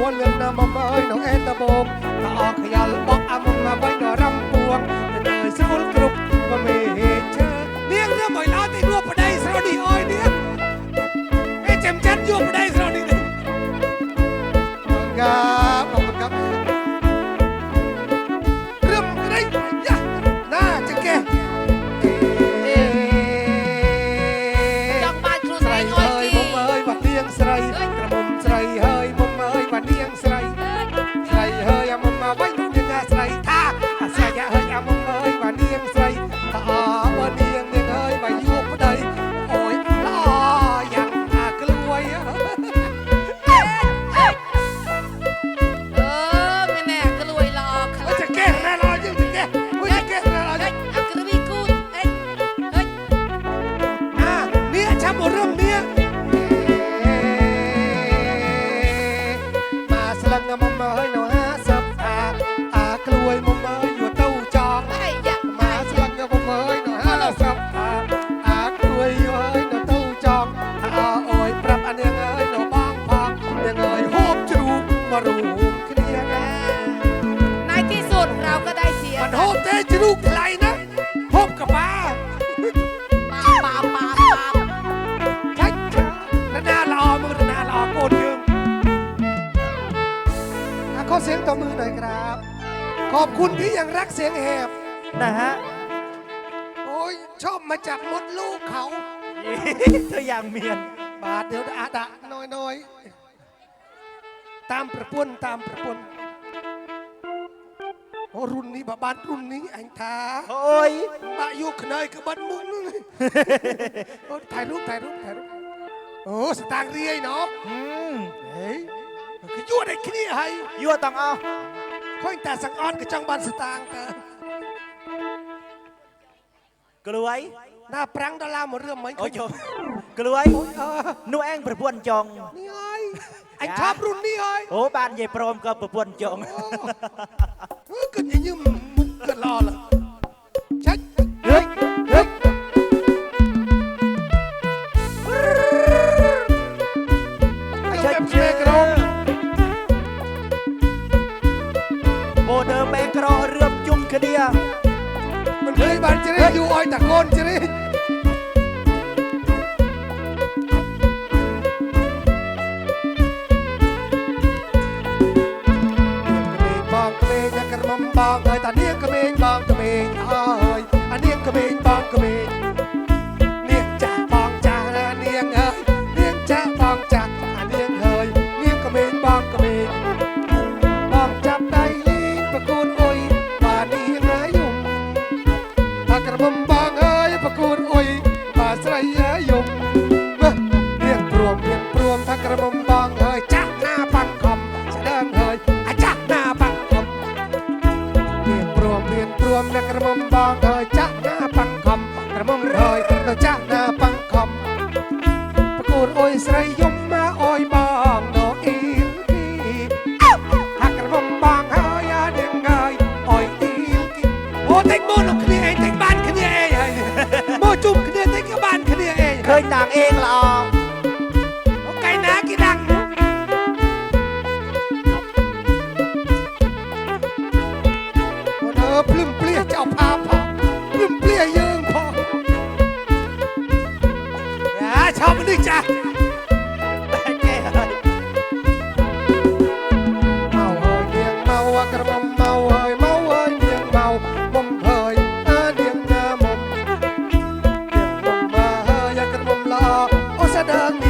หัวเรื่องน้ำบ่เบยน้องแอตะบกถ้าออกขยันบอกอามึงมาใบดอรำปวงแต่เนยสมุนกรุบก็ไม่เห็นเชอเลี้ยงเรื่องบ่อยล้าที่รวบประเดี๋ยวสวัสดีอ้อยเนี่ยไอ้เจมจันยู่ประเดี๋ lang naman mahoy na คุณที่ยังรักเสียงแหบ นะฮะ โอ้ยชอบมาจับมดลูกเขา เธออย่างเมียน บาทเดี๋ยวอาดะน้อยนอยตามประปุนตามประปุนโอ้รุ่นนี้บาบานรุ่นนี้อังทาโอ้ย บายุขนอยกับบันมุนโอ้ถ่ายรูปถ่ายรูปถ่ายรูปโอ้สตางค์เรียยเนาะอืมเฮ้ยก็ยั่วได้ขี้ให้ยั่วต้องเอา ឃើញតែសង្អន់ក៏ចង់បានស្តាងទៅក្លួយណា5ដុល្លារមួយរឿងមិញអូយក្លួយនោះឯងប្រពន្ធចង់នេះហើយអញឆាប់រុននេះហើយអូបាននិយាយព្រមក៏ប្រពន្ធចង់គឺញញឹម on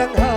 Yang Ha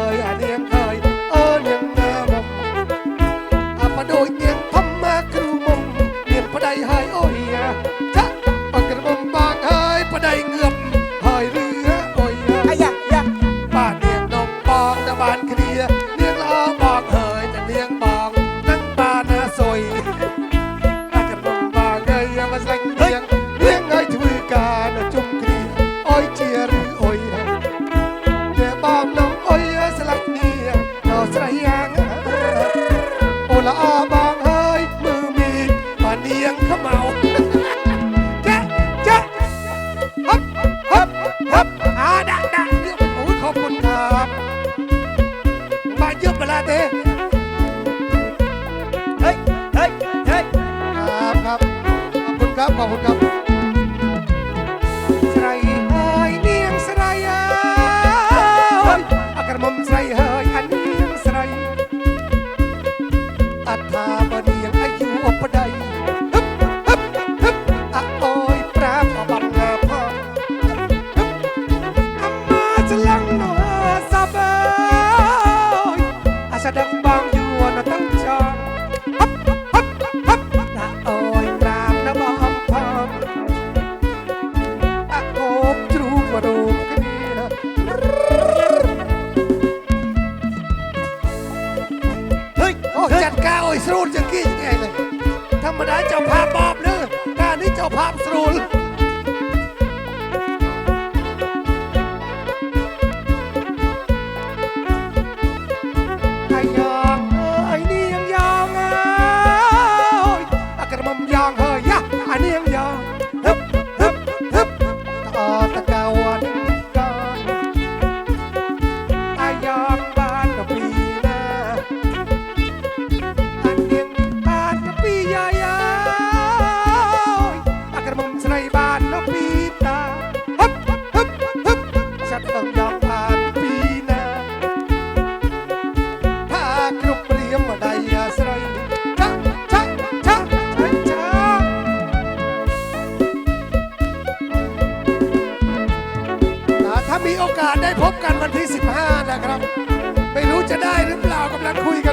กันวันที่ 15 นะครับ ไม่รู้จะได้หรือเปล่ากำลังคุยกัน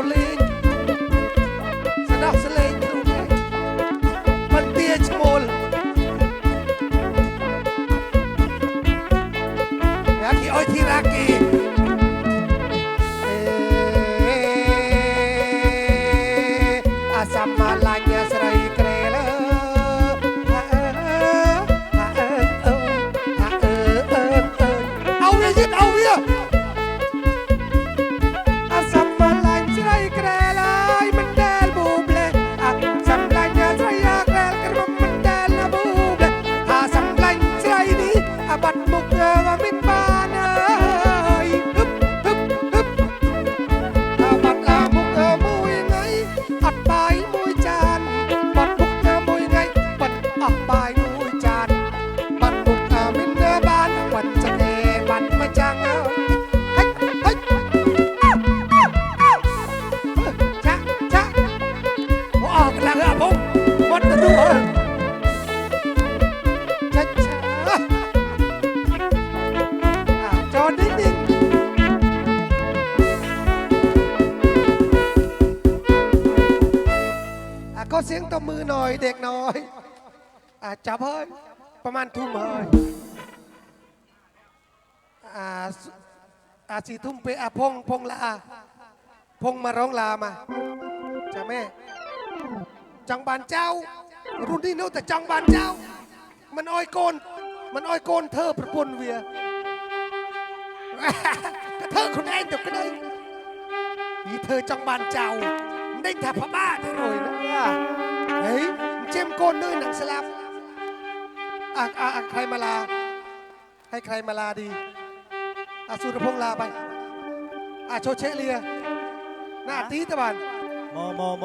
ม เสียงตบมือหน่อยเด็กน้อยอะจับเฮ้ยประมาณทุ่มเฮ้ยอ่าสอ่าสี่ทุ่มไปอะพงพงลาพงมาร้องลามาจ้าแม่ จังบานเจ้า รุ่นนี้นู้แต่จังบานเจ้า มันอ้อยโกน มันอ้อยโกนเธอประปนเวียก็เธอคนเองเดี๋ยวก็ได้นี่เธอจังบานเจ้า ได้แต่พม่าเธอหน่อยนะเฮ้ยมันเจมโกนเนื้อหนังสลับอะอะอะใครมาลา ให้ใครมาลาดีอาสุรพงษ์ลาไปอาโชเชเลียหน้าตีตะบันโมโมโม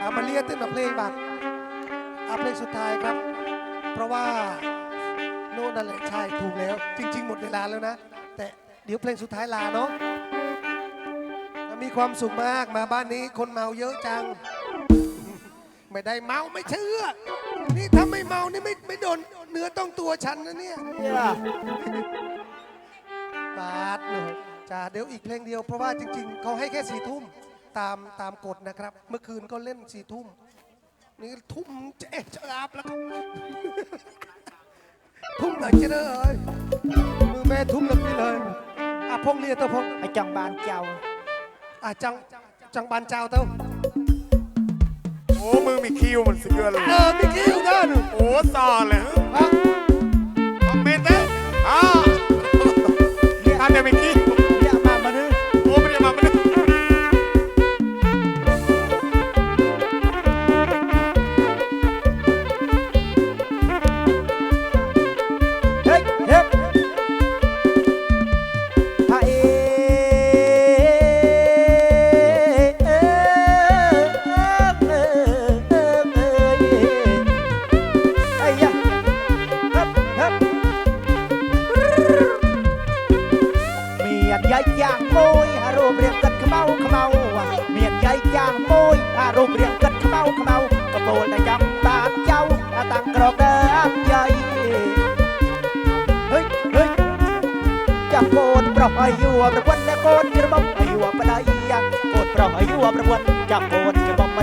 อามาเลียเต้นมาเพลงบัตรอาเพลงสุดท้ายครับ เพราะว่าโน่นนั่นแหละใช่ถูกแล้ว จริง ๆ หมดเวลาแล้วนะ แต่เดี๋ยวเพลงสุดท้ายลาเนาะ มีความสุขมากมาบ้านนี้คนเมาเยอะจัง ไม่ได้เมาไม่เชื่อ นี่ถ้าไม่เมานี่ไม่ไม่โดนเนื้อต้องตัวฉันนะเนี่ยเนี่ยบาทเลยจ้าเดี๋ยวอีกเพลงเดียวเพราะว่าจริง ๆเขาให้แค่สี่ทุ่มตามตามกฎนะครับ เมื่อคืนก็เล่นสี่ทุ่มนี่ทุ่มเจ๊จะอาบแล้วครับทุ่มหน่อยเจ๊เลยมือแม่ทุ่มแล้วพี่เลยอะพงเรียตัวพงไอ้จังบานเจ้า อะจังจังบานเจ้าเต้าโอ้มือมีคิวมันสิเกลือเลยเออมิกกี้อยู่ด้านโอ้ซอเลยอะคอมเมนต์นะอ่าท่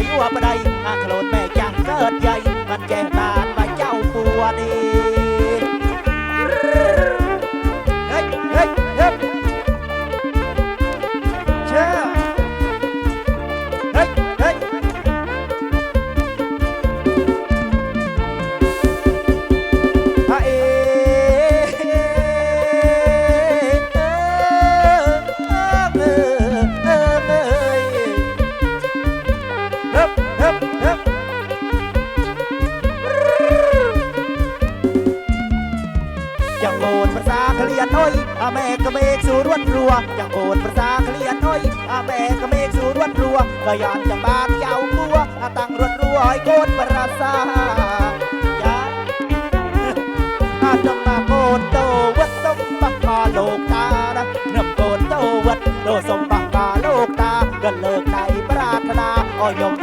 นกระบอกอายุปะไดอาโคลนแม่จังเกิดใหญ่มันแจ้งตาไปาเคลียนน้อยอาแม่ก็เมกสู่รวดรัวจังโอนภาษาเคลียนน้อยอาแม่ก็เมกสู่รวดรัวก็ย้อนจังบานเจ้าบัวอาตั้งรวดรัวให้โกนปราสาอย่าอาจมาโกนโตวัดสมบักกาโลกตาเนะนำโกนโตวัดโตสมบักกาโลกตาก็เลิกในปรารถนาอ้อยม